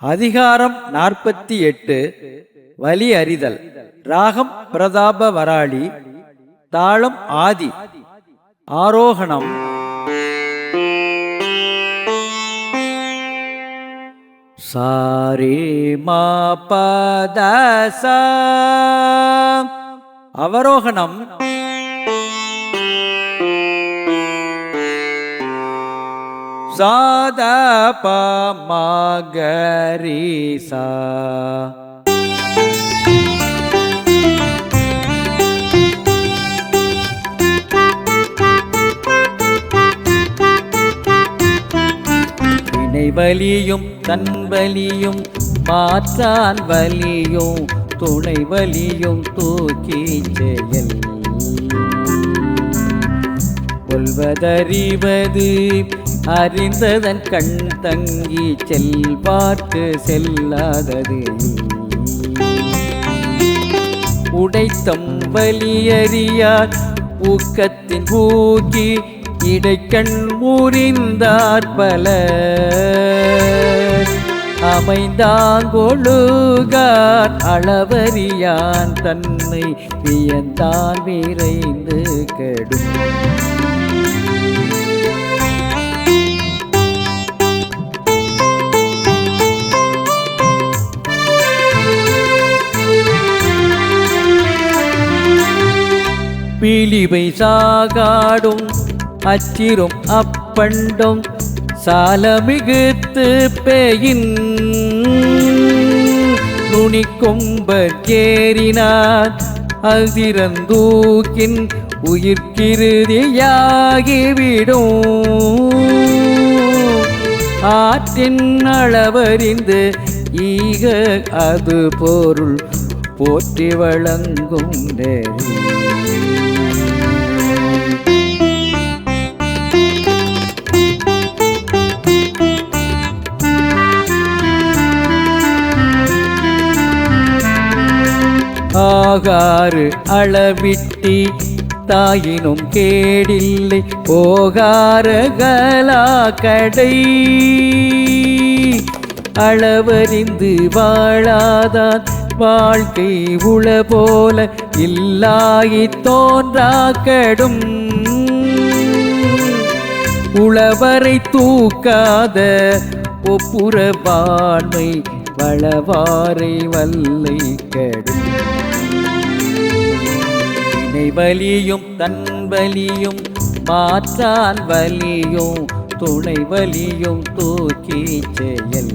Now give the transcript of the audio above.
அதிகாரம் நாற்பத்தி எட்டு வலி அறிதல். ராகம் பிரதாப வராளி தாளம் ஆதி ஆரோகணம். சாரே மா பதச அவரோகணம். சாத ப வலியும் தன் வலியும் மாற்றான் வலியும் துணை வலியும் தூக்கி செயல். கொள்வதறிவது அறிந்ததன் கண் தங்கி செல்வார்க்கு செல்லாதது. உடைத்தம் வலியறியார் ஊக்கத்தின் ஊக்கி இடைக்கண் ஊரிந்தார் பல அமைந்தாங்கொழுகார் அளவறியான் தன்னை வியந்தான் விரைந்து கெடும். பீலிவை சாகாடும் அச்சிரும் அப்பண்டும் சாலமிகுத்து பேயின். நுனிக்கொம்பற்கேறினார் அதிரந்தூக்கின் உயிர்கிருதியாகிவிடும். ஆற்றின் அளவறிந்து ஈக அது பொருள் போற்றி வழங்கும் நெறி. ஆகாறு அளவிட்டி தாயினும் கேடில்லை. போகாரகலா கடை. அளவறிந்து வாழாதான் வாழ்க்கை உள போல இல்லாயி தோன்றாக்கடும். உளவரை தூக்காத ஒப்புரவாண்மை வளவாரை வல்லை கடும். வலியும் தன் வலியும் மாற்றான் வலியும் துணை வலியும் தூக்கி செயல்